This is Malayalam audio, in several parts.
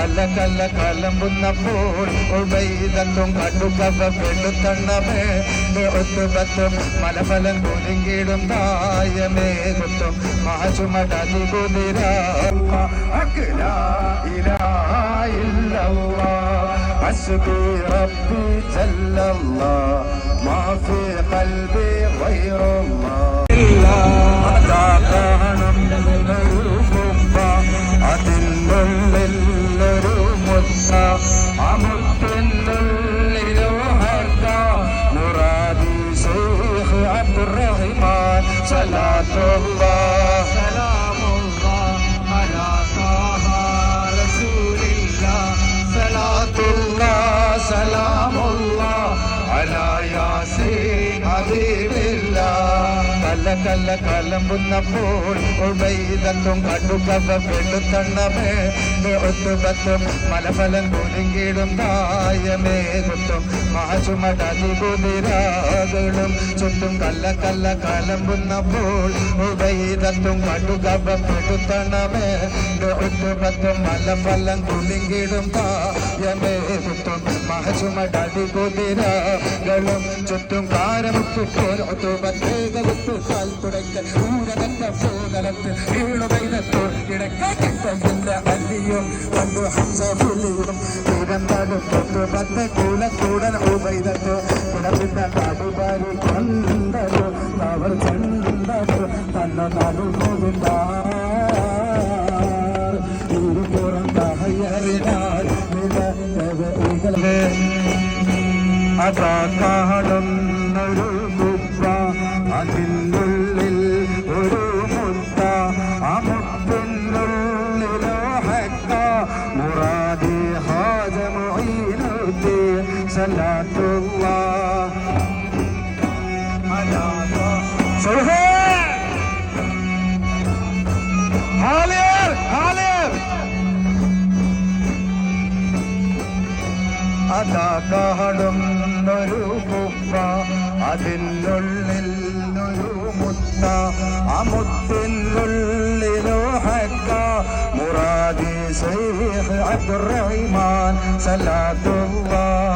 കല്ല കല്ല കലമ്പുന്നപ്പോൾ ഉബൈദത്തും കടുകവ വെളുത്തണ്ണമേ ഒത്തുപത്തും മലഫലം കുലുങ്ങിടും തായമേകുത്തും മാച്ചുമടലി കുതിര അഖിലാ ഇലാഹ ഇല്ലല്ലാഹ് حسبي ربي جل الله ما في قلبي غير الله القصة عبدت الليل وهدى شيخ عبد الرحمن صلاة الله ഹബീബില്ലാഹ് കല്ല കല്ല കലമ്പുന്നപ്പോൾ ഉബൈദത്തും കടുകവ വെളുത്തണ്ണമേ ഒത്തുപത്തും മലഫലം കുലുങ്ങിടും തായമേകുത്തും മാച്ചുമടലി കുതിരാകളും ചുറ്റും കല്ല കല്ല കലമ്പുന്നപ്പോൾ ഉബൈദത്തും കടുകവ വെളുത്തണ്ണമേ ഒത്തുപത്തും മലഫലം കുലുങ്ങിടും തായമേകുത്തും മാച്ചുമടലി കുതിരാകളും ചുറ്റും കാരമുട്ടുപത്തേകത്ത് കാൽ തുടക്കൽ ഊരകറ്റ പോകലത്ത് വീണുകൈനത്തോ കിടക്കിന്റെ അല്ലിയും കണ്ടു ഹംസഫുലിയും തിരന്തടുത്തൊട്ട് പത്ത് കൂലക്കൂടൻ ഉപൈതത്ത് കിടപ്പിന്റെ കടുപാരി കണ്ടത് അവർ കണ്ടത് തന്നെ നടുമുകില്ല സലാത്തുല്ലാഹ് അലാ സൽഹേ ഹാലിയർ ഹാലിയർ അതാകാടുന്നൊരു കുപ്പ അതിനുള്ളിൽ ഒരു മുത്ത ആ മുത്തിനുള്ളിലോ ഹക്ക മുറാദി ശൈഖ് അബ്ദുറഹിമാൻ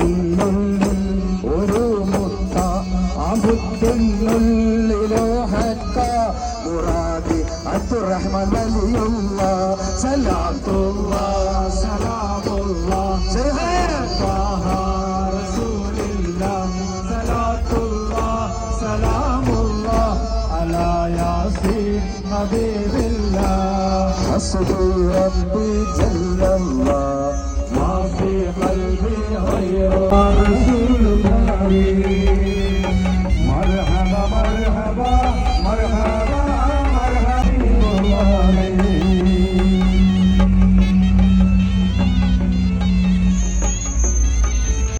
അതിനുള്ളിൽ ഒരു മുത്ത ആ മുത്തിനുള്ളിലോ ഹക്ക മുറാദി അബ്ദുറഹ്മാൻ വലിയുള്ള സലാത്തുള്ള സലാമുള്ള طه رسول الله صلاة الله سلام الله على ياسين حبيب الله حسبي ربي جل الله قلبي غيرك